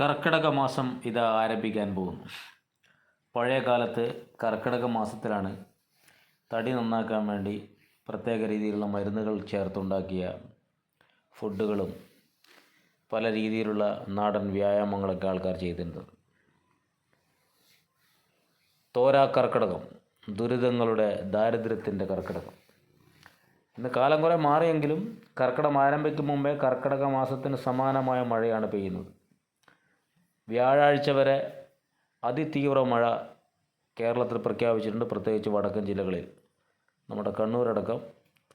കർക്കിടക മാസം ഇത് ആരംഭിക്കാൻ പോകുന്നു. പഴയ കാലത്ത് കർക്കിടക മാസത്തിലാണ് തടി നന്നാക്കാൻ വേണ്ടി പ്രത്യേക രീതിയിലുള്ള മരുന്നുകൾ ചേർത്തുണ്ടാക്കിയ ഫുഡുകളും പല രീതിയിലുള്ള നാടൻ വ്യായാമങ്ങളൊക്കെ ആൾക്കാർ ചെയ്തിരുന്നത്. തോരാ കർക്കിടകം ദുരിതങ്ങളുടെ ദാരിദ്ര്യത്തിന്റെ കർക്കിടകം. ഇന്ന് കാലം കുറേ മാറിയെങ്കിലും കർക്കിടകം ആരംഭിക്കും മുമ്പേ കർക്കിടക മാസത്തിന് സമാനമായ മഴയാണ് പെയ്യുന്നത്. വ്യാഴാഴ്ച വരെ അതിതീവ്ര മഴ കേരളത്തിൽ പ്രഖ്യാപിച്ചിട്ടുണ്ട് പ്രത്യേകിച്ച് വടക്കൻ ജില്ലകളിൽ. നമ്മുടെ കണ്ണൂരടക്കം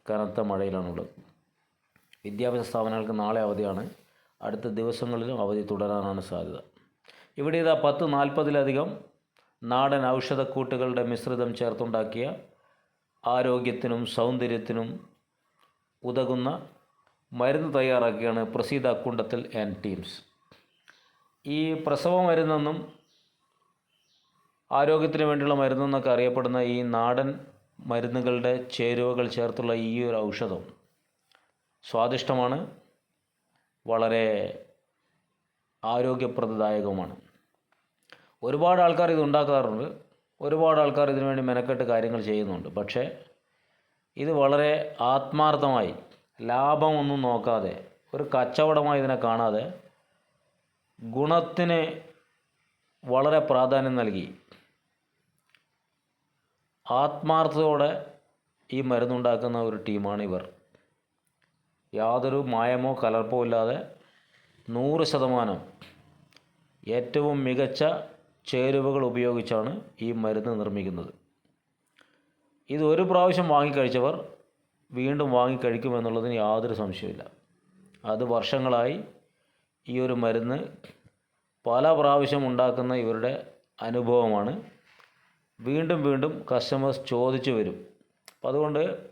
കനത്ത മഴയിലാണുള്ളത്. വിദ്യാഭ്യാസ സ്ഥാപനങ്ങൾക്ക് നാളെ അവധിയാണ്. അടുത്ത ദിവസങ്ങളിലും അവധി തുടരാനാണ് സാധ്യത. ഇവിടെ ഇതാ പത്ത് നാൽപ്പതിലധികം നാടൻ ഔഷധക്കൂട്ടുകളുടെ മിശ്രിതം ചേർത്തുണ്ടാക്കിയ ആരോഗ്യത്തിനും സൗന്ദര്യത്തിനും ഉതകുന്ന മരുന്ന് തയ്യാറാക്കിയാണ് പ്രസീത അക്കുണ്ടത്തിൽ ആൻഡ് ടീംസ്. ഈ പ്രസവ മരുന്നെന്നും ആരോഗ്യത്തിന് വേണ്ടിയുള്ള മരുന്നെന്നൊക്കെ അറിയപ്പെടുന്ന ഈ നാടൻ മരുന്നുകളുടെ ചേരുവകൾ ചേർത്തുള്ള ഈ ഒരു ഔഷധം സ്വാദിഷ്ടമാണ് വളരെ ആരോഗ്യപ്രദദായകവുമാണ്. ഒരുപാട് ആൾക്കാർ ഇത് ഉണ്ടാക്കാറുണ്ട് ഒരുപാട് ആൾക്കാർ ഇതിനു വേണ്ടി മെനക്കെട്ട് കാര്യങ്ങൾ ചെയ്യുന്നുണ്ട് പക്ഷേ ഇത് വളരെ ആത്മാർത്ഥമായി ലാഭമൊന്നും നോക്കാതെ ഒരു കച്ചവടമായി ഇതിനെ കാണാതെ ഗുണത്തിന് വളരെ പ്രാധാന്യം നൽകി. ആത്മാർത്ഥതയോടെ ഈ മരുന്നുണ്ടാക്കുന്ന ഒരു ടീമാണ് ഇവർ. യാതൊരു മായമോ കലർപ്പോ ഇല്ലാതെ നൂറ് ശതമാനം ഏറ്റവും മികച്ച ചേരുവകൾ ഉപയോഗിച്ചാണ് ഈ മരുന്ന് നിർമ്മിക്കുന്നത്. ഇത് ഒരു പ്രാവശ്യം വാങ്ങിക്കഴിച്ചവർ വീണ്ടും വാങ്ങിക്കഴിക്കുമെന്നുള്ളതിന് യാതൊരു സംശയവുമില്ല. അത് വർഷങ്ങളായി ഈ ഒരു മരുന്ന് പല പ്രാവശ്യം ഉണ്ടാക്കുന്ന ഇവരുടെ അനുഭവമാണ്. വീണ്ടും വീണ്ടും കസ്റ്റമേഴ്സ് ചോദിച്ചു വരും. അപ്പം അതുകൊണ്ട്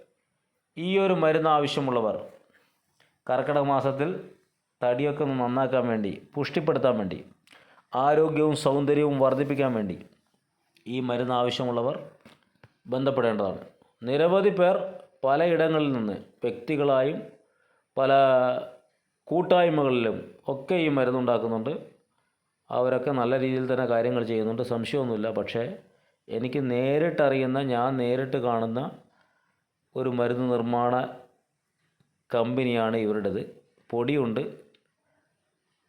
ഈ ഒരു മരുന്ന് ആവശ്യമുള്ളവർ കർക്കിടക മാസത്തിൽ തടിയൊക്കെ ഒന്ന് നന്നാക്കാൻ വേണ്ടി പുഷ്ടിപ്പെടുത്താൻ വേണ്ടി ആരോഗ്യവും സൗന്ദര്യവും വർദ്ധിപ്പിക്കാൻ വേണ്ടി ഈ മരുന്ന് ആവശ്യമുള്ളവർ ബന്ധപ്പെടേണ്ടതാണ്. നിരവധി പേർ പലയിടങ്ങളിൽ നിന്ന് വ്യക്തികളായും പല കൂട്ടായ്മകളിലും ഒക്കെ ഈ മരുന്നുണ്ടാക്കുന്നുണ്ട്. അവരൊക്കെ നല്ല രീതിയിൽ തന്നെ കാര്യങ്ങൾ ചെയ്യുന്നുണ്ട്. സംശയമൊന്നുമില്ല. പക്ഷേ എനിക്ക് നേരിട്ടറിയുന്ന ഞാൻ നേരിട്ട് കാണുന്ന ഒരു മരുന്ന് നിർമ്മാണ കമ്പനിയാണ് ഇവരുടേത്. പൊടിയുണ്ട്.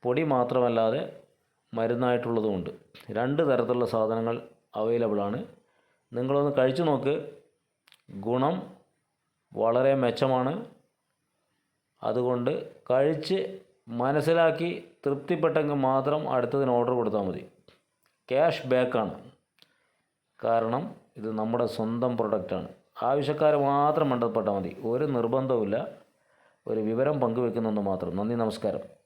പൊടി മാത്രമല്ലാതെ മരുന്നായിട്ടുള്ളതുമുണ്ട് രണ്ട് തരത്തിലുള്ള സാധനങ്ങൾ അവൈലബിളാണ് നിങ്ങളൊന്ന് കഴിച്ചു നോക്ക്. ഗുണം വളരെ മെച്ചമാണ്. അതുകൊണ്ട് കഴിച്ച് മനസ്സിലാക്കി തൃപ്തിപ്പെട്ടെങ്കിൽ മാത്രം അടുത്തതിന് ഓർഡർ കൊടുത്താൽ മതി. ക്യാഷ് ബാക്കാണ് കാരണം ഇത് നമ്മുടെ സ്വന്തം പ്രൊഡക്റ്റാണ് ആവശ്യക്കാർ മാത്രം ബന്ധപ്പെട്ടാൽ മതി. ഒരു നിർബന്ധവുമില്ല. ഒരു വിവരം പങ്കുവെക്കുന്നെന്ന് മാത്രം. നന്ദി നമസ്കാരം.